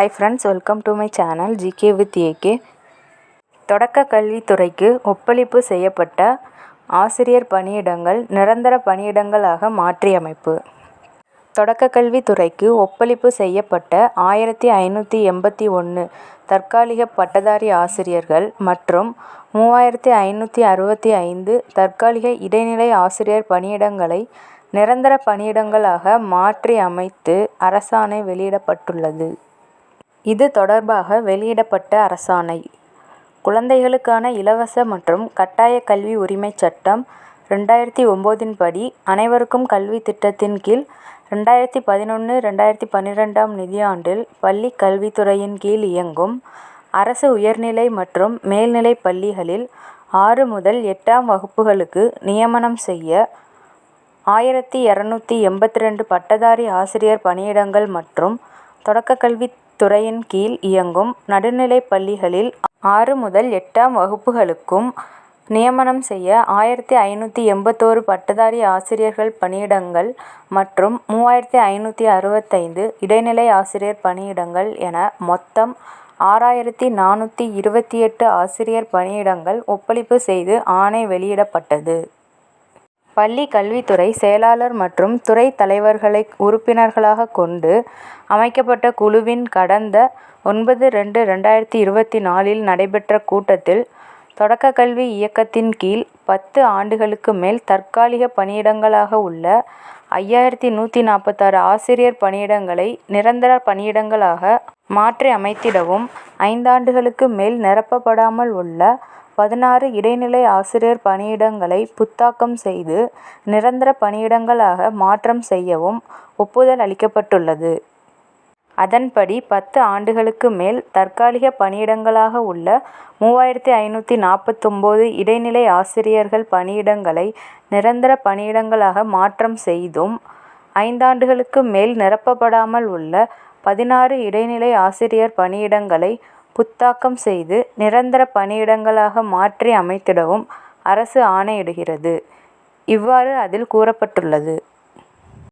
Hi friends welcome to my channel GK with AK தொடக்க கல்வித்துறைக்கு ஒப்பளிப்பு செய்யப்பட்ட ஆசிரியர் பணியிடங்கள் நிரந்தர பணியிடங்களாக மாற்றியமைப்பு தொடக்க கல்வித்துறைக்கு ஒப்பளிப்பு செய்யப்பட்ட ஆயிரத்தி ஐநூற்றி எண்பத்தி ஒன்று தற்காலிக பட்டதாரி ஆசிரியர்கள் மற்றும் மூவாயிரத்தி ஐநூற்றி அறுபத்தி ஐந்து தற்காலிக இடைநிலை ஆசிரியர் பணியிடங்களை நிரந்தர பணியிடங்களாக மாற்றி அமைத்து அரசாணை வெளியிடப்பட்டுள்ளது. இது தொடர்பாக வெளியிடப்பட்ட அரசாணை: குழந்தைகளுக்கான இலவச மற்றும் கட்டாய கல்வி உரிமைச் சட்டம் ரெண்டாயிரத்தி ஒம்போதின் படி அனைவருக்கும் கல்வி திட்டத்தின் கீழ் ரெண்டாயிரத்தி பதினொன்று ரெண்டாயிரத்தி பன்னிரெண்டாம் நிதியாண்டில் பள்ளி கல்வித்துறையின் கீழ் இயங்கும் அரசு உயர்நிலை மற்றும் மேல்நிலைப் பள்ளிகளில் ஆறு முதல் எட்டாம் வகுப்புகளுக்கு நியமனம் செய்ய ஆயிரத்தி இரநூத்தி எண்பத்தி ரெண்டு பட்டதாரி ஆசிரியர் பணியிடங்கள் மற்றும் தொடக்கக் கல்வித்துறையின் கீழ் இயங்கும் நடுநிலைப் பள்ளிகளில் ஆறு முதல் எட்டாம் வகுப்புகளுக்கும் நியமனம் செய்ய ஆயிரத்தி ஐநூற்றி எண்பத்தோரு பட்டதாரி ஆசிரியர்கள் பணியிடங்கள் மற்றும் மூவாயிரத்தி ஐநூற்றி அறுபத்தைந்து இடைநிலை ஆசிரியர் பணியிடங்கள் என மொத்தம் ஆறாயிரத்தி நானூற்றி இருபத்தி எட்டு ஆசிரியர் பணியிடங்கள் ஒப்பளிப்பு செய்து ஆணை வெளியிடப்பட்டது. பள்ளி கல்வித்துறை செயலாளர் மற்றும் துறை தலைவர்களை உறுப்பினர்களாகக் கொண்டு அமைக்கப்பட்ட குழுவின் கடந்த ஒன்பது ரெண்டு ரெண்டாயிரத்தி இருபத்தி நாலில் நடைபெற்ற கூட்டத்தில் தொடக்கக் கல்வி இயக்கத்தின் கீழ் பத்து ஆண்டுகளுக்கு மேல் தற்காலிக பணியிடங்களாக உள்ள ஐயாயிரத்தி நூற்றி நாற்பத்தாறு ஆசிரியர் பணியிடங்களை நிரந்தர பணியிடங்களாக மாற்றி அமைத்திடவும் ஐந்தாண்டுகளுக்கு மேல் நிரப்பப்படாமல் உள்ள பதினாறு இடைநிலை ஆசிரியர் பணியிடங்களை புத்தாக்கம் செய்து நிரந்தர பணியிடங்களாக மாற்றம் செய்யவும் ஒப்புதல் அளிக்கப்பட்டுள்ளது. அதன்படி பத்து ஆண்டுகளுக்கு மேல் தற்காலிக பணியிடங்களாக உள்ள மூவாயிரத்தி ஐநூற்றி நாற்பத்தொன்பது இடைநிலை ஆசிரியர்கள் பணியிடங்களை நிரந்தர பணியிடங்களாக மாற்றம் செய்தும் ஐந்தாண்டுகளுக்கு மேல் நிரப்பப்படாமல் உள்ள பதினாறு இடைநிலை ஆசிரியர் பணியிடங்களை புத்தாக்கம் செய்து நிரந்தர பணியிடங்களாக மாற்றி அமைத்திடவும் அரசு ஆணையிடுகிறது. இவ்வாறு அதில் கூறப்பட்டுள்ளது.